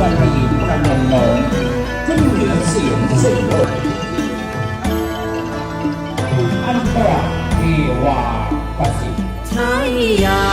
วันดีวัน้องขึ้นเรือเสียงสิบกอันตรเทวาประสิทธิ์ใช่ยา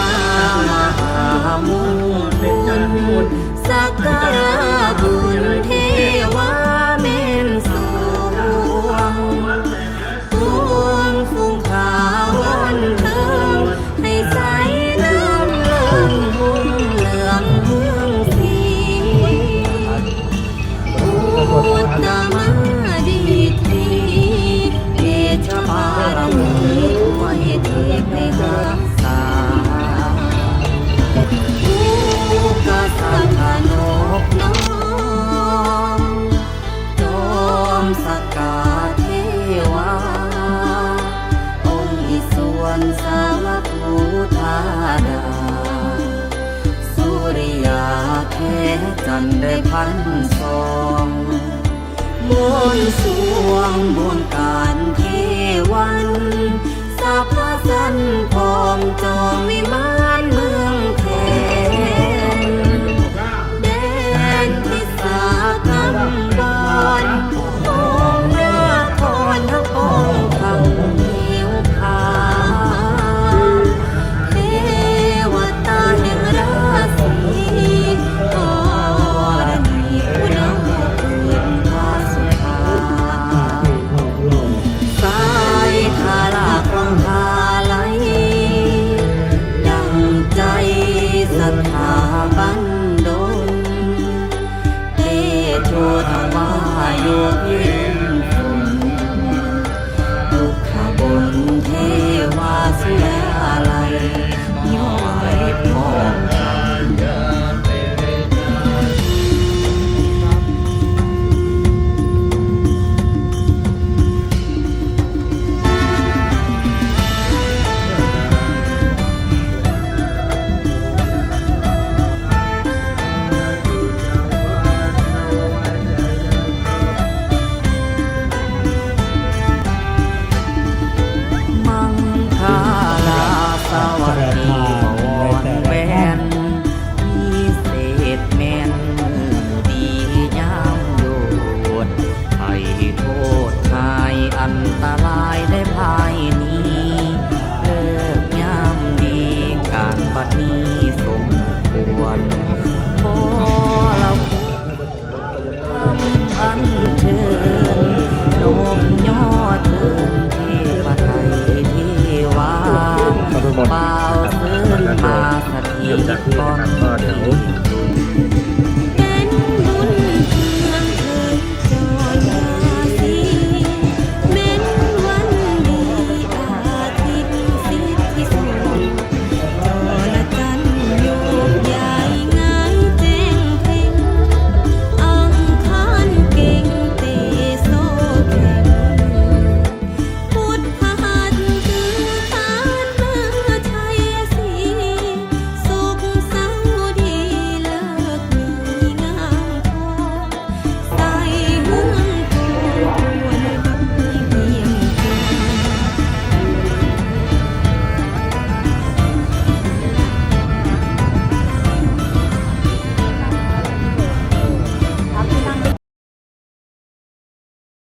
นสาวภูธาดา สุริยาแค่จันได้พันสองบนสวงบนการเทวัน สัพพสันพองจอง พุทรมายุพิ บัดนี้สมควรขอเราพันเชิญลมย่อเถิดเทพไทยที่ว่าเปล่าเสื่อมาสถิตก่อน